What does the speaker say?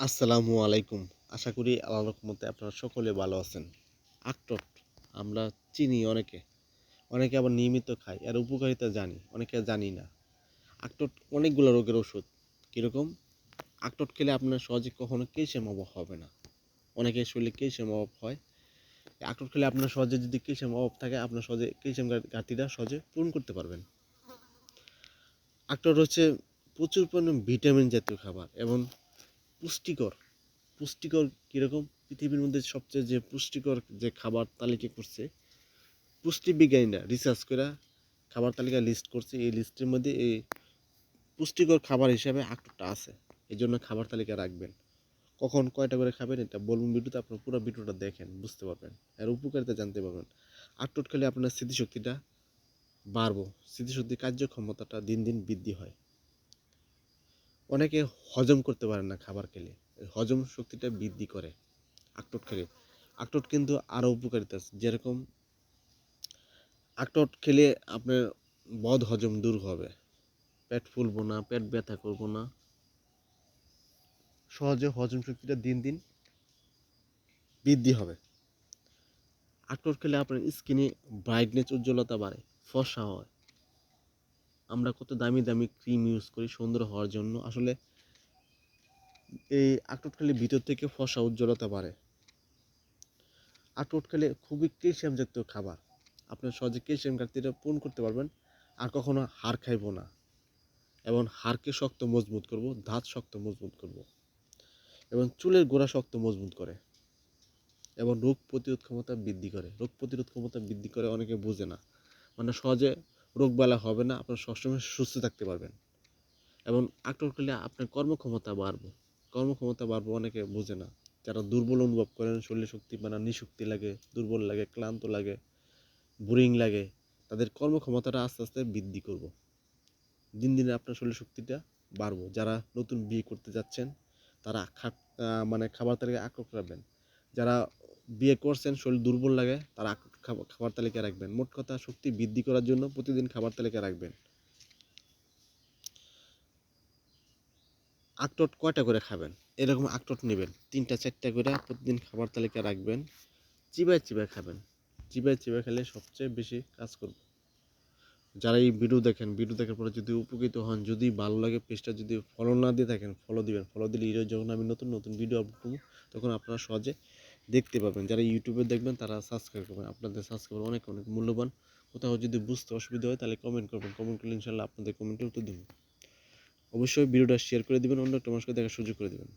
আসসালামু আলাইকুম। আশা করি আল্লাহ রহমতে আপনারা সকলে ভালো আছেন। আখটট আমরা চিনি অনেকে। অনেকে আবার নিয়মিত খাই আর উপকারিতা জানি, অনেকে জানি না। আখটট অনেকগুলো রোগের ওষুধ। কীরকম? আখটট খেলে আপনার সহজে কখনো ক্যালসিয়াম অভাব হবে না। অনেকে শরীরে ক্যালসিয়াম অভাব হয়। আখটট খেলে আপনার সহজে যদি ক্যালসিয়াম অভাব থাকে, আপনার সহজে ক্যালসিয়াম ঘাটতিটা সহজে পূরণ করতে পারবেন। আখটট হচ্ছে প্রচুর পরিমাণে ভিটামিন জাতীয় খাবার এবং পুষ্টিকর। পুষ্টিকর কীরকম? পৃথিবীর মধ্যে সবচেয়ে যে পুষ্টিকর যে খাবার তালিকা করছে পুষ্টিবিজ্ঞানীরা রিসার্চ করে খাবার তালিকা লিস্ট করছে। এই লিস্টের মধ্যে এই পুষ্টিকর খাবার হিসাবে আখটুটা আছে। এই জন্য খাবার তালিকা রাখবেন। কখন কয়টা করে খাবেন এটা বলুন ভিডিওতে, আপনার পুরো ভিডিওটা দেখেন, বুঝতে পারবেন। আর উপকারিতা জানতে পারবেন। আখটুট খেলে আপনার স্মৃতিশক্তিটা বাড়বো। স্মৃতিশক্তি কার্যক্ষমতাটা দিন দিন বৃদ্ধি হয়। অনেকে হজম করতে পারে না খাবার খেলে। হজম শক্তিটা বৃদ্ধি করে। আখটট খেলে। আখটট কিন্তু আরও উপকারিতা আছে। যেরকম আখটট খেলে আপনার বদ হজম দূর হবে। পেট ফুলবো না, পেট ব্যথা করব না। সহজে হজম শক্তিটা দিন দিন বৃদ্ধি হবে। আখটট খেলে আপনার স্কিনে ব্রাইটনেস উজ্জ্বলতা বাড়ে। ফসা হয়। আমরা কত দামি দামি ক্রিম ইউজ করি সুন্দর হওয়ার জন্য। আসলে এই আখরোট খেলে ভিতর থেকে ফসা উজ্জ্বলতা বাড়ে। আখরোট খেলে খুবই ক্যালসিয়াম জাতীয় খাবার। আপনার সহজে ক্যালসিয়াম ঘাটতিটা পূরণ করতে পারবেন, আর কখনো হাড় খাইব না। এবং হাড়কে শক্ত মজবুত করব, দাঁত শক্ত মজবুত করব। এবং চুলের গোড়া শক্ত মজবুত করে। এবং রোগ প্রতিরোধ ক্ষমতা বৃদ্ধি করে। রোগ প্রতিরোধ ক্ষমতা বৃদ্ধি করে অনেকে বোঝে না। মানে সহজে রোগবালা হবে না, আপনার সবসময় সুস্থ থাকতে পারবেন। এবং আক্রমণ করলে আপনার কর্মক্ষমতা বাড়বে। কর্মক্ষমতা বাড়বে অনেকে বোঝে না। যারা দুর্বল অনুভব করেন, শরীরে শক্তি মানে নিশক্তি লাগে, দুর্বল লাগে, ক্লান্ত লাগে বোরিং লাগে, তাদের কর্মক্ষমতাটা আস্তে আস্তে বৃদ্ধি করব। দিন দিনে আপনার শরীর শক্তিটা বাড়বো। যারা নতুন বিয়ে করতে যাচ্ছেন, তারা খা মানে খাবার তালিকায় আক্রমণ রাখবেন যারা বিয়ে করছেন, শরীর দুর্বল লাগে, তারা খাবার তালিকা রাখবেন। মোট কথা শক্তি বৃদ্ধি করার জন্য প্রতিদিন খাবার তালিকা রাখবেন। আখটট কয়টা করে খাবেন? এরকম আখটট নেবেন। তিনটা, চারটা করে প্রতিদিন খাবার তালিকা রাখবেন। চিবায় চিবায় খাবেন। চিবায় চিবায় খেলে সবচেয়ে বেশি কাজ করবে। যারা এই ভিডিও দেখেন ভিডিও দেখার পরে যদি উপকৃত হন, যদি ভালো লাগে পেজটা যদি ফলো না দিয়ে থাকেন ফলো দিবেন। ফলো দিলে যখন আমি নতুন নতুন ভিডিও আপলোড করব, তখন আপনারা সহজে দেখতে পাবেন। যারা ইউটিউবে দেখবেন, তারা সাবস্ক্রাইব করবেন। আপনাদের সাবস্ক্রাইব অনেক অনেক মূল্যবান। কোথাও যদি বুঝতে অসুবিধা হয়, তাহলে কমেন্ট করবেন। কমেন্ট করলে ইনশাল্লাহ আপনাদের কমেন্টের উত্তর দেবেন অবশ্যই ভিডিওটা শেয়ার করে দেবেন। অন্য একটা মানুষকে দেখার সুযোগ করে দেবেন।